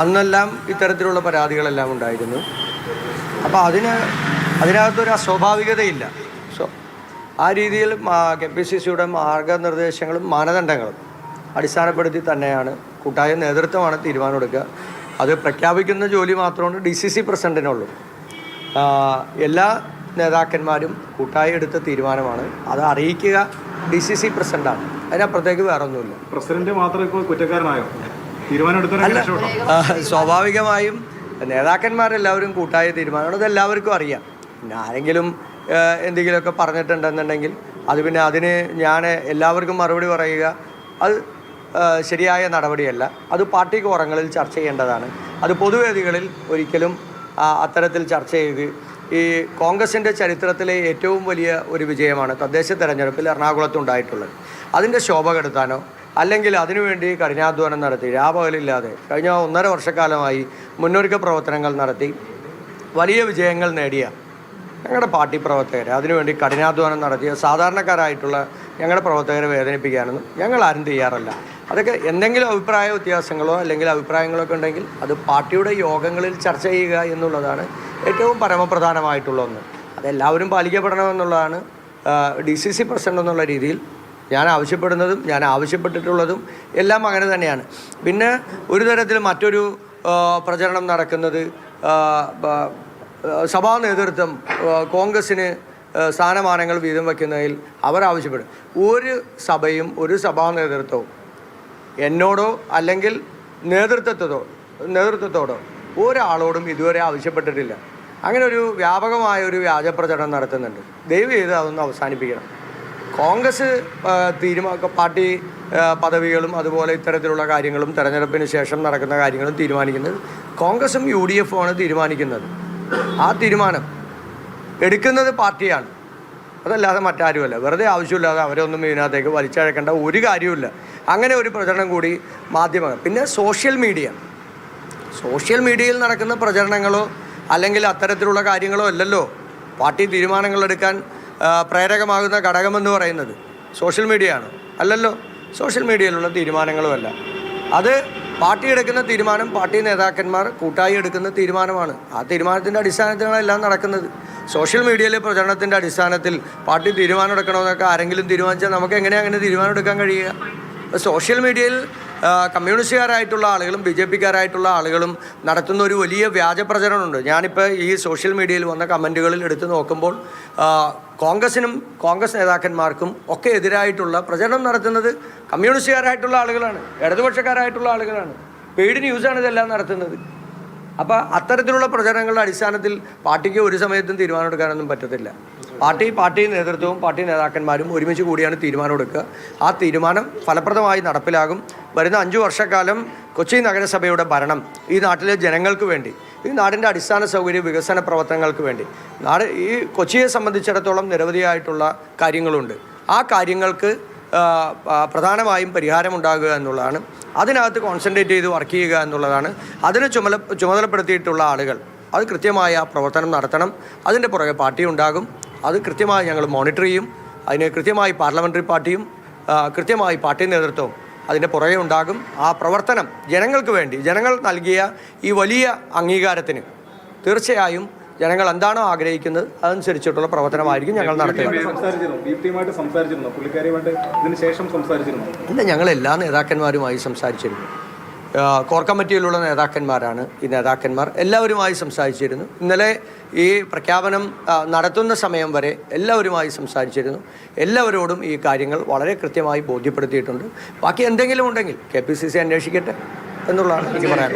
അന്നെല്ലാം ഇത്തരത്തിലുള്ള പരാതികളെല്ലാം ഉണ്ടായിരുന്നു. അപ്പോൾ അതിന് അതിനകത്തൊരു അസ്വാഭാവികതയില്ല. സോ ആ രീതിയിൽ കെ പി സി സിയുടെ മാർഗനിർദ്ദേശങ്ങളും മാനദണ്ഡങ്ങളും അടിസ്ഥാനപ്പെടുത്തി തന്നെയാണ് കൂട്ടായ നേതൃത്വമാണ് തീരുമാനമെടുക്കുക. അത് പ്രഖ്യാപിക്കുന്ന ജോലി മാത്രമാണ് ഡി സി സി പ്രസിഡന്റിനുള്ളൂ എല്ലാ നേതാക്കന്മാരും കൂട്ടായി എടുത്ത തീരുമാനമാണ്. അത് അറിയിക്കുക ഡി സി സി പ്രസിഡന്റാണ് അതിനപ്പുറത്തേക്ക് വേറൊന്നുമില്ല. പ്രസിഡന്റ് മാത്രം ഇപ്പോൾ കുറ്റക്കാരനായോ? തീരുമാനം നേതാക്കന്മാർ എല്ലാവരും ആ, സ്വാഭാവികമായും നേതാക്കന്മാരെല്ലാവരും കൂട്ടായ തീരുമാനമാണ് അത് എല്ലാവർക്കും അറിയാം. പിന്നെ ആരെങ്കിലും എന്തെങ്കിലുമൊക്കെ പറഞ്ഞിട്ടുണ്ടെന്നുണ്ടെങ്കിൽ അത് പിന്നെ അതിന് ഞാൻ എല്ലാവർക്കും മറുപടി പറയുക. അത് ശരിയായ നടപടിയല്ല. അത് പാർട്ടി കോറങ്ങളിൽ ചർച്ച ചെയ്യേണ്ടതാണ്. അത് പൊതുവേദികളിൽ ഒരിക്കലും അത്തരത്തിൽ ചർച്ച ചെയ്ത് ഈ കോൺഗ്രസിന്റെ ചരിത്രത്തിലെ ഏറ്റവും വലിയ ഒരു വിജയമാണ് തദ്ദേശ തെരഞ്ഞെടുപ്പിൽ എറണാകുളത്തുണ്ടായിട്ടുള്ളത് അതിന്റെ ശോഭ കെടുത്താനോ അല്ലെങ്കിൽ അതിനുവേണ്ടി കഠിനാധ്വാനം നടത്തി രാപകലില്ലാതെ കഴിഞ്ഞ ഒന്നര വർഷക്കാലമായി മുന്നൊരുക്ക പ്രവർത്തനങ്ങൾ നടത്തി വലിയ വിജയങ്ങൾ നേടിയ ഞങ്ങളുടെ പാർട്ടി പ്രവർത്തകർ അതിനുവേണ്ടി കഠിനാധ്വാനം നടത്തിയ സാധാരണക്കാരായിട്ടുള്ള ഞങ്ങളുടെ പ്രവർത്തകരെ വേദനിപ്പിക്കാനൊന്നും ഞങ്ങൾ ആരും തയ്യാറല്ല. അതൊക്കെ എന്തെങ്കിലും അഭിപ്രായ വ്യത്യാസങ്ങളോ അല്ലെങ്കിൽ അഭിപ്രായങ്ങളൊക്കെ ഉണ്ടെങ്കിൽ അത് പാർട്ടിയുടെ യോഗങ്ങളിൽ ചർച്ച ചെയ്യുക എന്നുള്ളതാണ് ഏറ്റവും പരമപ്രധാനമായിട്ടുള്ള ഒന്ന്. അതെല്ലാവരും പാലിക്കപ്പെടണമെന്നുള്ളതാണ് ഡി സി സി പ്രസിഡന്റ് എന്നുള്ള രീതിയിൽ ഞാൻ ആവശ്യപ്പെടുന്നതും ഞാൻ ആവശ്യപ്പെട്ടിട്ടുള്ളതും എല്ലാം അങ്ങനെ തന്നെയാണ്. പിന്നെ ഒരു തരത്തിൽ മറ്റൊരു പ്രചരണം നടക്കുന്നത് സഭാ നേതൃത്വം കോൺഗ്രസ്സിന് സ്ഥാനമാനങ്ങൾ വീതം വയ്ക്കുന്നതിൽ അവർ ആവശ്യപ്പെടും. ഒരു സഭയും ഒരു സഭാ നേതൃത്വവും എന്നോടോ അല്ലെങ്കിൽ നേതൃത്വത്തോടോ നേതൃത്വത്തോടോ ഒരാളോടും ഇതുവരെ ആവശ്യപ്പെട്ടിട്ടില്ല. അങ്ങനെ ഒരു വ്യാപകമായ ഒരു വ്യാജപ്രചരണം നടത്തുന്നുണ്ട് ദയവ് ചെയ്ത് അതൊന്ന് അവസാനിപ്പിക്കണം. കോൺഗ്രസ് തീരുമാ പാർട്ടി പദവികളും അതുപോലെ ഇത്തരത്തിലുള്ള കാര്യങ്ങളും തെരഞ്ഞെടുപ്പിന് ശേഷം നടക്കുന്ന കാര്യങ്ങളും തീരുമാനിക്കുന്നത് കോൺഗ്രസും യു ഡി എഫും ആണ് തീരുമാനിക്കുന്നത്. ആ തീരുമാനം എടുക്കുന്നത് പാർട്ടിയാണ്. അതല്ലാതെ മറ്റാരുമല്ല. വെറുതെ ആവശ്യമില്ലാതെ അവരൊന്നും ഇതിനകത്തേക്ക് വലിച്ചഴക്കേണ്ട ഒരു കാര്യമില്ല അങ്ങനെ ഒരു പ്രചരണം കൂടി മാധ്യമങ്ങൾ. പിന്നെ സോഷ്യൽ മീഡിയ. സോഷ്യൽ മീഡിയയിൽ നടക്കുന്ന പ്രചരണങ്ങളോ അല്ലെങ്കിൽ അത്തരത്തിലുള്ള കാര്യങ്ങളോ അല്ലല്ലോ. പാർട്ടി തീരുമാനങ്ങളെടുക്കാൻ പ്രേരകമാകുന്ന ഘടകമെന്ന് പറയുന്നത് സോഷ്യൽ മീഡിയ ആണ് അല്ലല്ലോ? സോഷ്യൽ മീഡിയയിലുള്ള തീരുമാനങ്ങളുമല്ല. അത് പാർട്ടി എടുക്കുന്ന തീരുമാനം പാർട്ടി നേതാക്കന്മാർ കൂട്ടായി എടുക്കുന്ന തീരുമാനമാണ്. ആ തീരുമാനത്തിന്റെ അടിസ്ഥാനത്തിലാണ് എല്ലാം നടക്കുന്നത്. സോഷ്യൽ മീഡിയയിലെ പ്രചരണത്തിന്റെ അടിസ്ഥാനത്തിൽ പാർട്ടി തീരുമാനം എടുക്കണമെന്നൊക്കെ ആരെങ്കിലും തീരുമാനിച്ചാൽ നമുക്ക് എങ്ങനെ അങ്ങനെ തീരുമാനം എടുക്കാൻ കഴിയുക? സോഷ്യൽ മീഡിയയിൽ കമ്മ്യൂണിസ്റ്റുകാരായിട്ടുള്ള ആളുകളും ബി ജെ പിക്കാരായിട്ടുള്ള ആളുകളും നടത്തുന്ന ഒരു വലിയ വ്യാജ പ്രചരണമുണ്ട്. ഞാനിപ്പോൾ ഈ സോഷ്യൽ മീഡിയയിൽ വന്ന കമന്റുകളിൽ എടുത്തു നോക്കുമ്പോൾ കോൺഗ്രസിനും കോൺഗ്രസ് നേതാക്കന്മാർക്കും ഒക്കെ എതിരായിട്ടുള്ള പ്രചരണം നടത്തുന്നത് കമ്മ്യൂണിസ്റ്റുകാരായിട്ടുള്ള ആളുകളാണ് ഇടതുപക്ഷക്കാരായിട്ടുള്ള ആളുകളാണ്. പെയ്ഡ് ന്യൂസാണ് ഇതെല്ലാം നടത്തുന്നത്. അപ്പോൾ അത്തരത്തിലുള്ള പ്രചരണങ്ങളുടെ അടിസ്ഥാനത്തിൽ പാർട്ടിക്ക് ഒരു സമയത്തും തീരുമാനമെടുക്കാനൊന്നും പറ്റത്തില്ല. പാർട്ടി പാർട്ടി നേതൃത്വവും പാർട്ടി നേതാക്കന്മാരും ഒരുമിച്ച് കൂടിയാണ് തീരുമാനമെടുക്കുക ആ തീരുമാനം ഫലപ്രദമായി നടപ്പിലാകും. വരുന്ന അഞ്ചു വർഷക്കാലം കൊച്ചി നഗരസഭയുടെ ഭരണം ഈ നാട്ടിലെ ജനങ്ങൾക്ക് വേണ്ടി ഈ നാടിന്റെ അടിസ്ഥാന സൗകര്യ വികസന പ്രവർത്തനങ്ങൾക്ക് വേണ്ടി. നാട് ഈ കൊച്ചിയെ സംബന്ധിച്ചിടത്തോളം നിരവധിയായിട്ടുള്ള കാര്യങ്ങളുണ്ട്. ആ കാര്യങ്ങൾക്ക് പ്രധാനമായും പരിഹാരമുണ്ടാകുക എന്നുള്ളതാണ്. അതിനകത്ത് കോൺസെൻട്രേറ്റ് ചെയ്ത് വർക്ക് ചെയ്യുക എന്നുള്ളതാണ്. അതിന് ചുമല ചുമതലപ്പെടുത്തിയിട്ടുള്ള ആളുകൾ അത് കൃത്യമായ പ്രവർത്തനം നടത്തണം. അതിന്റെ പുറകെ പാർട്ടി ഉണ്ടാകും. അത് കൃത്യമായി ഞങ്ങൾ മോണിറ്റർ ചെയ്യും. അതിന് കൃത്യമായി പാർലമെന്ററി പാർട്ടിയും കൃത്യമായി പാർട്ടി നേതൃത്വവും അതിന്റെ പുറകെ ഉണ്ടാകും. ആ പ്രവർത്തനം ജനങ്ങൾക്ക് വേണ്ടി ജനങ്ങൾ നൽകിയ ഈ വലിയ അംഗീകാരത്തിന് തീർച്ചയായും ജനങ്ങൾ എന്താണോ ആഗ്രഹിക്കുന്നത് അതനുസരിച്ചിട്ടുള്ള പ്രവർത്തനമായിരിക്കും ഞങ്ങൾ നടത്തുന്നത് ഇല്ല ഞങ്ങൾ എല്ലാ നേതാക്കന്മാരുമായി സംസാരിച്ചിരുന്നു. കോർ കമ്മിറ്റിയിലുള്ള നേതാക്കന്മാരാണ് ഈ നേതാക്കന്മാർ. എല്ലാവരുമായി സംസാരിച്ചിരുന്നു. ഇന്നലെ ഈ പ്രഖ്യാപനം നടത്തുന്ന സമയം വരെ എല്ലാവരുമായി സംസാരിച്ചിരുന്നു. എല്ലാവരോടും ഈ കാര്യങ്ങൾ വളരെ കൃത്യമായി ബോധ്യപ്പെടുത്തിയിട്ടുണ്ട്. ബാക്കി എന്തെങ്കിലും ഉണ്ടെങ്കിൽ കെ പി സി സി അന്വേഷിക്കട്ടെ എന്നുള്ളതാണ് എനിക്ക് പറയാനുള്ളത്.